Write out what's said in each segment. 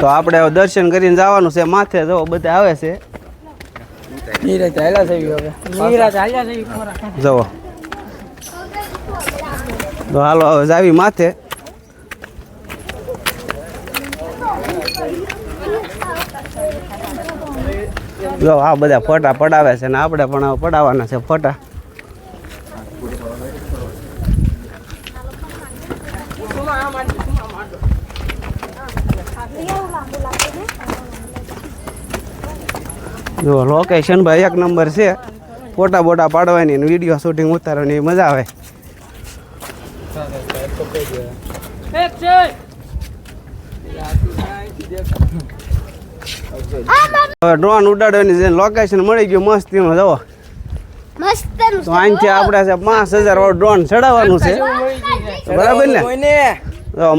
તો આપણે હવે દર્શન કરીને જવાનું છે માથે જો બધા આવે છે. જવો તો હાલો હવે જાવી માથે. જો આ બધા ફોટા પડાવે છે ને આપણે પણ પડાવવાના છે ફોટા. જો લોકેશન ભાઈ એક નંબર છે. ફોટા બોટા પાડવાની વીડિયો શૂટિંગ ઉતારવાની મજા આવે. ડ્રોન ઉડાડવાની છે લોકેશન મળી ગયું મસ્તીનું જવો મસ્ત તો અહીંથી આપણે છે પાંચ હજાર વાળું ડ્રોન ચડાવવાનું છે. બરાબર ને?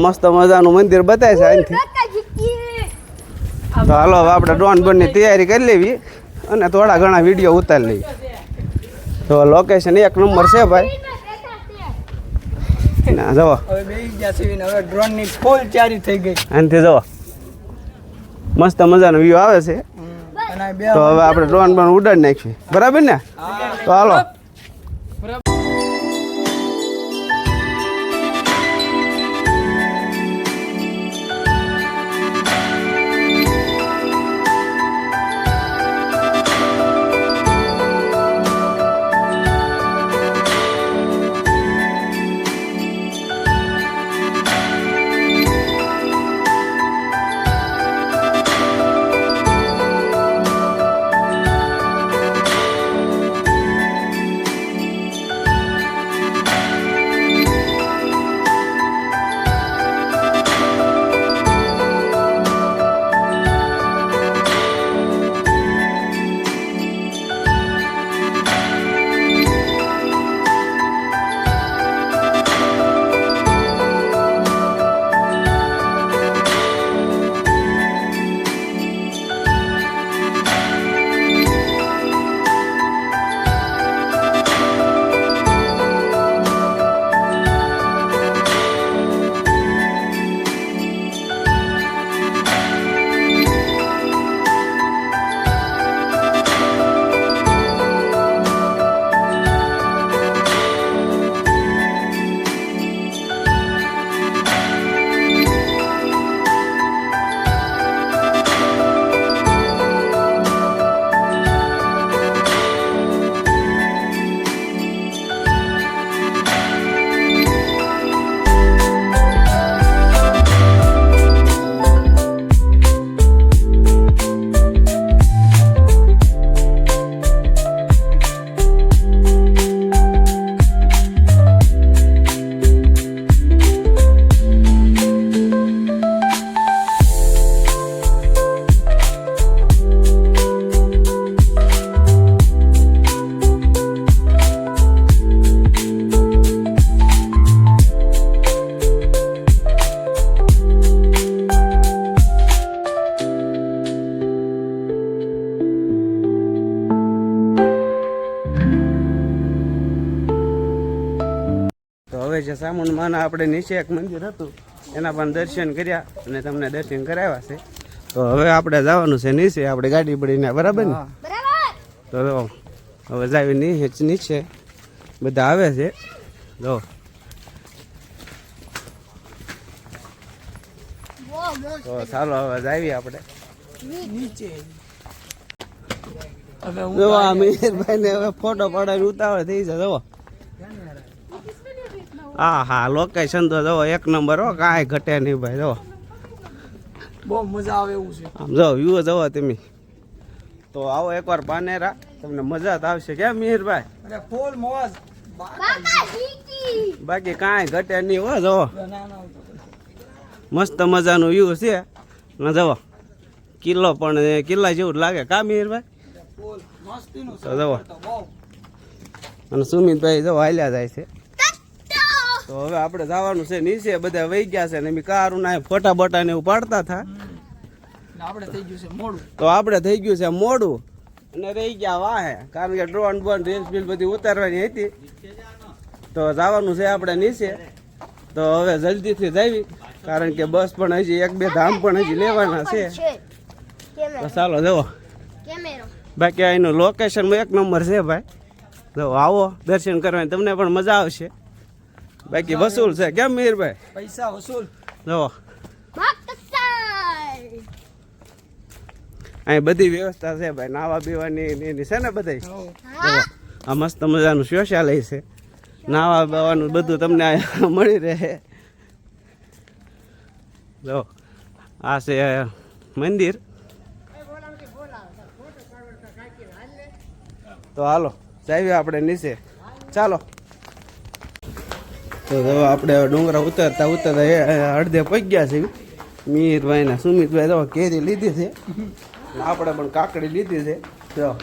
મસ્ત મજાનું મંદિર બતાવે છે અહીંથી. તો હાલો હવે આપણે ડ્રોન બનની તૈયારી કરી લેવી અને થોડા ઘણા વીડિયો ઉતારી લઈએ. તો લોકેશન એક નંબર છે ભાઈ. ના જવો હવે બેસી ગયા છે ને હવે ડ્રોનની ફૂલ ચારી થઈ ગઈ. અહીંથી જવો મસ્ત મજાનો વ્યૂ આવે છે. તો હવે આપણે ડ્રોન પણ ઉડાડી નાખીએ. બરાબર ને? તો હાલો. તો હવે જે આપણે નીચે એક મંદિર હતું. એના પણ દર્શન કર્યા અને તમને દર્શન કરાવ્યા છે. તો હવે આપણે જવાનું છે નીચે. આપણે ગાડી પડીને. બરાબર ને? બરાબર તો હવે જાવી નીચે નીચે. બધા આવે છે. જો. તો ચાલો હવે જાવી આપણે. નીચે. હવે હું આ ને હવે ફોટો પડાવી ઉતાવળ થઈ જશે જો. હા હા લોકેશન તો જો એક નંબર હો કાંઈ ઘટે નહીં ભાઈ જો. બહુ મજા આવે એવું છે. આમ જો વ્યૂ જવો તમે. તો આવો એકવાર પાનેરા તમને મજા જ આવશે કેમ મિહિરભાઈ? અરે ફૂલ મોજ. બાકી કાંઈ ઘટે નહીં હો જો. મસ્ત મજાનું વ્યૂ છે. ને જવો કિલ્લો પણ કિલ્લા જેવું જ લાગે. કા મિહિરભાઈ? ફૂલ. તો જવો અને સુમિતભાઈ જો હાલ્યા જાય છે. તો હવે આપણે જવાનું છે નીચે બધા વહી ગયા છે ને કારું ના ફોટા બોટા ને એવું પાડતા હતા. આપણે થઈ ગયું છે મોડું. તો આપણે થઈ ગયું છે મોડું. અને રહી ગયા વાહે. કારણ કે ડ્રોન બોન રીલ્સ બિલ બધી ઉતારવાની હતી. તો જવાનું છે આપણે નીચે. તો હવે જલ્દીથી જવી કારણ કે બસ પણ હજી એક બે ધામ પણ હજી લેવાના છે. તો ચાલો જવો બાકી અહીંનું લોકેશન એક નંબર છે ભાઈ. જો આવો દર્શન કરવાની તમને પણ મજા આવશે. બાકી વસૂલ છે. કેમ મીરભાઈ? પૈસા વસૂલ. જો અહીં બધી વ્યવસ્થા છે ભાઈ. નાવા પીવાની એની છે ને બધી? હો. આ મસ્ત મજાનું શૌચાલય છે. નાવા બાવાનું બધું તમને આ મળી રહે. જો આ છે મંદિર. તો હાલો જાવી આપણે નીચે. ચાલો. તો આપણે ડુંગરા ઉતરતા ઉતરતા એ અડધે પગ્યા છે. મીરભાઈ ને સુમિતભાઈ તો કેરી લીધી છે. આપણે પણ કાકડી લીધી છે. જો.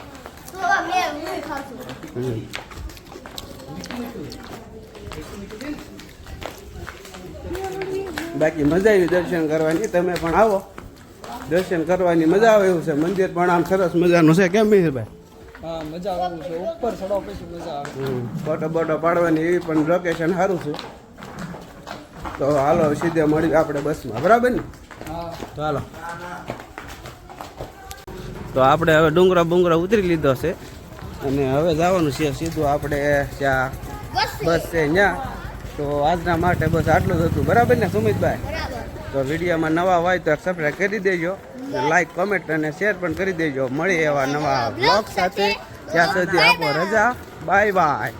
બાકી મજા આવી દર્શન કરવાની. તમે પણ આવો. દર્શન કરવાની મજા આવે એવું છે. મંદિર પણ આમ સરસ મજાનું છે. કેમ મિહિરભાઈ? હા મજા આવે છે. ઉપર ચડો પછી મજા આવે. ફોટો બોટો પાડવાની એવી પણ લોકેશન સારું છે. તો હાલો સીધે મળી આપણે બસમાં. બરાબર ને? તો હાલો. તો આપણે હવે ડુંગરા બુંગરા ઉતરી લીધો છે. અને હવે જવાનું છે સીધું આપણે ત્યાં બસ છે. ત્યાં. તો આજના માટે બસ આટલું જ હતું. બરાબર ને સુમિતભાઈ? તો વિડીયોમાં નવા હોય તો સબસ્ક્રાઈબ કરી દેજો લાઈક કોમેન્ટ અને શેર પણ કરી દેજો. મળી એવા નવા બ્લોગ સાથે. ત્યાં સુધી આપો રજા. Bye bye